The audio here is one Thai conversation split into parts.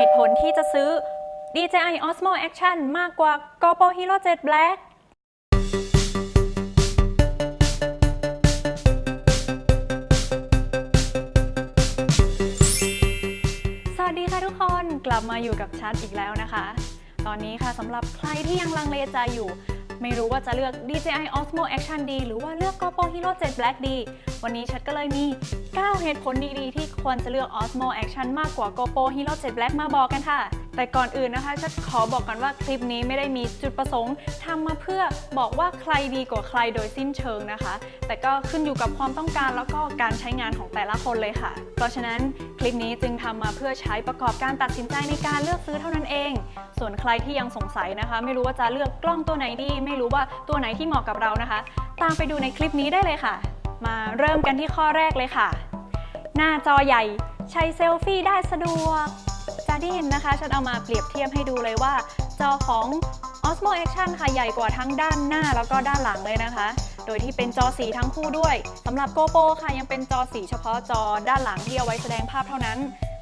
เหตุผลที่จะซื้อ DJI Osmo Action มากกว่า GoPro Hero 7 Black สวัสดีค่ะทุกคนกลับมาอยู่กับชัดอีกแล้วนะคะ ตอนนี้ค่ะสำหรับใครที่ยังลังเลใจอยู่ ไม่รู้ว่าจะเลือก DJI Osmo Action D หรือว่าเลือก GoPro Hero 7 Black D วันนี้ชัดก็เลยมี 9 เหตุผลดีๆ ที่ควรจะเลือก Osmo Action มากกว่า GoPro Hero 7 Black มาบอกกันค่ะ แต่ก่อนอื่นนะคะชัดขอบอกกันว่าคลิปนี้ไม่ได้มีจุดประสงค์ทำมาเพื่อบอกว่าใครดีกว่าใครโดยสิ้นเชิงนะคะ แต่ก็ขึ้นอยู่กับความต้องการแล้วก็การใช้งานของแต่ละคนเลยค่ะ เพราะฉะนั้นคลิปนี้จึงทำมาเพื่อใช้ประกอบการตัดสินใจในการเลือกซื้อเท่านั้นเอง ส่วนใครที่ยังสงสัยนะคะ ไม่รู้ว่าจะเลือกกล้องตัวไหนดี ไม่รู้ว่าตัวไหนที่เหมาะกับเรานะคะ ตามไปดูในคลิปนี้ได้เลยค่ะ มาเริ่มกันที่ข้อแรกเลยค่ะ หน้าจอใหญ่ใช้เซลฟี่ได้สะดวก ได้เห็นนะคะ ฉันเอามาเปรียบเทียบให้ดูเลยว่า จอของ Osmo Action ค่ะใหญ่กว่าทั้งด้านหน้าแล้วก็ด้านหลังเลยนะคะ โดยที่เป็นจอสีทั้งคู่ด้วยสำหรับ GoPro ค่ะยังเป็นจอสีเฉพาะจอด้านหลังที่เอาไว้แสดงภาพเท่านั้น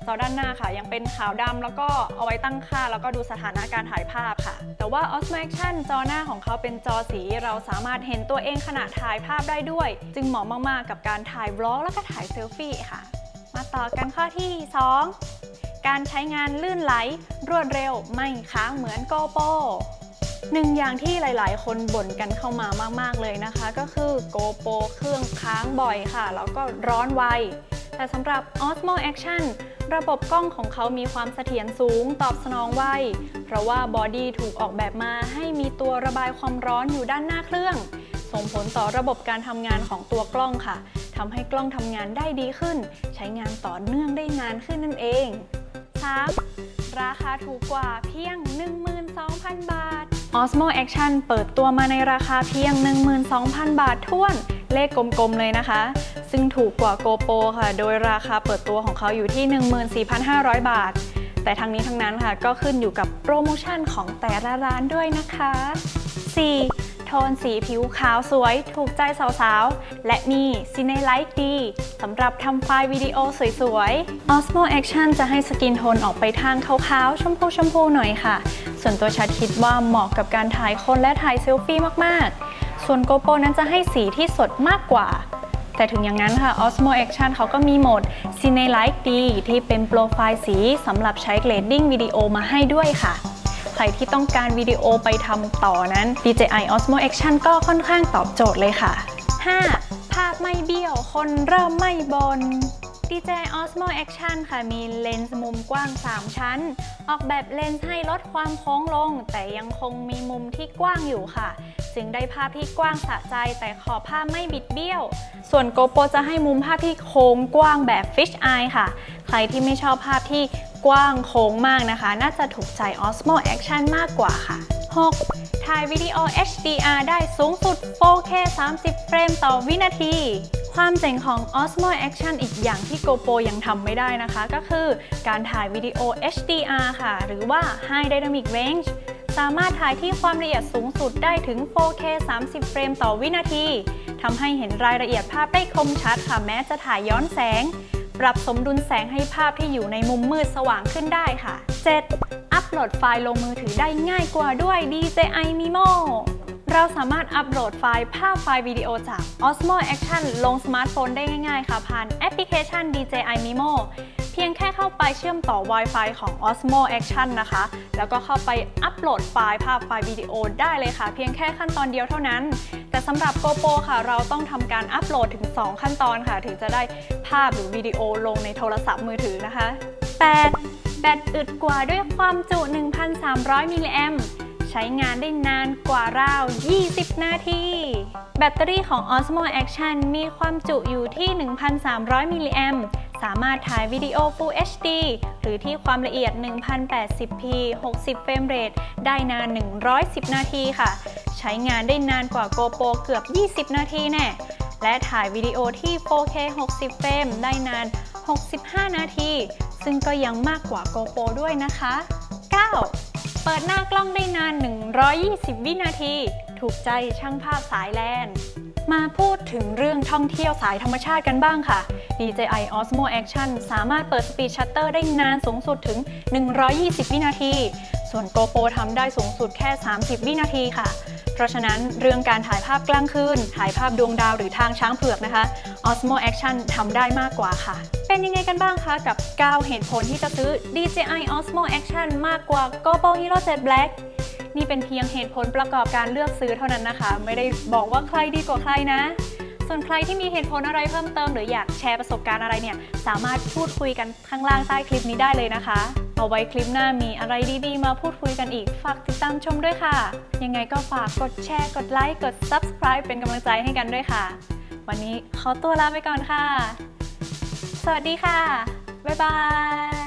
จอด้านหน้าค่ะ ยังเป็นขาวดำแล้วก็เอาไว้ตั้งค่า แล้วก็ดูสถานะการถ่ายภาพค่ะ แต่ว่า Osmo Action จอหน้าของเขาเป็นจอสีเราสามารถเห็นตัวเองขณะถ่ายภาพได้ด้วย จึงเหมาะมากๆกับการถ่ายบล็อกแล้วก็ถ่ายเซลฟี่ค่ะ มาต่อกันข้อที่ 2 การใช้งานลื่นไหล รวดเร็วไม่ค้างเหมือนโกโปหนึ่งอย่างที่หลาย ๆ คนบ่นกันเข้ามามาก ๆ เลยนะคะ ก็คือ GoPro เครื่องค้างบ่อยค่ะ แล้วก็ร้อนไว แต่สำหรับ Osmo Action ระบบกล้องของเขามีความเสถียรสูงตอบสนองไว เพราะว่าบอดี้ถูกออกแบบมาให้มีตัวระบายความร้อนอยู่ด้านหน้าเครื่อง ส่งผลต่อระบบการทำงานของตัวกล้องค่ะทำให้กล้องทำงานได้ดีขึ้น ใช้งานต่อเนื่องได้นานขึ้นนั่นเอง 3. ราคาถูกกว่าเพียง 12,000 บาท Osmo Action เปิดตัวมาในราคาเพียง 12,000 บาทท้วน เลขกลมๆเลยนะคะ ซึ่งถูกกว่า GoPro ค่ะ โดยราคาเปิดตัวของเขาอยู่ที่ 14,500 บาท แต่ทั้งนี้ทั้งนั้นค่ะก็ขึ้นอยู่กับโปรโมชั่นของแต่ละร้านด้วยนะคะ 4. โทนสีผิวขาวสวย ถูกใจสาวๆ และมีซีเนไลท์ดีสำหรับทำไฟล์วิดีโอสวยๆ Osmo Action จะให้สกินโทนออกไปทางขาวๆ ชมพูชมพูหน่อยค่ะ ส่วนตัวชัดคิดว่าเหมาะกับการถ่ายคนและถ่ายเซลฟี่มากๆ ส่วน GoPro นั้นจะให้สีที่สดมากกว่าแต่ถึงอย่างนั้นค่ะ Osmo Action เขาก็มีโหมด Cine Light D ที่เป็นโปรไฟล์สีสำหรับใช้เกรดดิ้งวิดีโอมาให้ด้วยค่ะ ใครที่ต้องการวิดีโอไปทำต่อนั้น DJI Osmo Action ก็ค่อนข้างตอบโจทย์เลยค่ะ 5. ภาพไม่เบี้ยว คนเริ่มไม่บน DJI Osmo Action ค่ะมีเลนส์มุมกว้าง 3 ชั้น ออกแบบเลนส์ให้ลดความโค้งลง แต่ยังคงมีมุมที่กว้างอยู่ค่ะ จึงได้ภาพที่กว้างสะใจ แต่ขอบภาพไม่บิดเบี้ยว ส่วน GoPro จะให้มุมภาพที่โค้งกว้างแบบ Fish Eye ค่ะ ใครที่ไม่ชอบภาพที่ กว้างโค้งมากนะคะ น่าจะถูกใจ Osmo Action มากกว่าค่ะ 6. ถ่ายวิดีโอ HDR ได้สูงสุด 4K 30 เฟรมต่อวินาที ความเจ๋งของ Osmo Action อีกอย่างที่ GoPro ยังทำไม่ได้นะคะ ก็คือการถ่ายวิดีโอ HDR ค่ะ หรือว่า High Dynamic Range สามารถถ่ายที่ความละเอียดสูงสุดได้ถึง 4K 30 เฟรมต่อวินาทีทำให้เห็นรายละเอียดภาพได้คมชัดค่ะ แม้จะถ่ายย้อนแสง ปรับสมดุลแสงให้ภาพที่อยู่ในมุมมืดสว่างขึ้นได้ค่ะ 7. อัปโหลดไฟล์ลงมือถือได้ง่ายกว่าด้วย DJI Mimo เราสามารถอัปโหลดไฟล์ภาพไฟล์วิดีโอจาก Osmo Action ลงสมาร์ทโฟนได้ง่ายๆ ค่ะ ผ่านแอปพลิเคชัน DJI Mimo เพียงแค่เข้าไปเชื่อมต่อ Wi-Fi ของ Osmo Action นะคะ แล้วก็เข้าไปอัปโหลดไฟล์ภาพไฟล์วิดีโอได้เลยค่ะ เพียงแค่ขั้นตอนเดียวเท่านั้น แต่สำหรับ GoPro ค่ะ เราต้องทำการอัปโหลดถึง 2 ขั้นตอนค่ะ ถึงจะได้ภาพหรือวิดีโอลงในโทรศัพท์มือถือนะคะ 8. แบตอึดกว่าด้วยความจุ 1,300 มิลลิแอมป์ ช้งานได้นานกว่าราว 20 นาที แบตเตอรี่ของ Osmo Action มีความจุอยู่ที่ 1,300 มิลลิแอมสามารถถ่ายวิดีโอ Full HD หรือที่ความละเอียด 1080p 60 เฟรมเรทได้นาน 110 นาทีค่ะ ใช้งานได้นานกว่า GoPro เกือบ 20 นาทีแน่ และถ่ายวิดีโอที่ 4K 60 เฟรมได้นาน 65 นาที ซึ่งก็ยังมากกว่า GoPro ด้วยนะคะ 9. เปิดหน้ากล้องได้นาน 120 วินาที ถูกใจช่างภาพสายแลนมาพูดถึงเรื่องท่องเที่ยวสายธรรมชาติกันบ้างค่ะ DJI Osmo Action สามารถเปิด Speed Shutter ได้นานสูงสุดถึง 120 วินาที ส่วน GoPro ทำได้สูงสุดแค่ 30 วินาทีค่ะ เพราะฉะนั้นเรื่องการถ่ายภาพกลางคืนถ่ายภาพดวงดาวหรือทางช้างเผือกนะคะ Osmo Action ทำได้มากกว่าค่ะ เป็นยังไงกันบ้างคะ กับ 9 เหตุผลที่จะซื้อ DJI Osmo Action มากกว่า GoPro Hero 7 Black นี่เป็นเพียงเหตุผลประกอบการเลือกซื้อเท่านั้นนะคะ ไม่ได้บอกว่าใครดีกว่าใครนะ ส่วนใครที่มีเหตุผลอะไรเพิ่มเติม หรืออยากแชร์ประสบการณ์อะไรเนี่ย สามารถพูดคุยกันข้างล่างใต้คลิปนี้ได้เลยนะคะ เอาไว้คลิปหน้ามีอะไรดีๆ มาพูดคุยกันอีก ฝากติดตามชมด้วยค่ะ ยังไงก็ฝากกดแชร์ กดไลค์ กด Subscribe เป็นกำลังใจให้กันด้วยค่ะ วันนี้ขอตัวลาไปก่อนค่ะ สวัสดีค่ะ บ๊ายบาย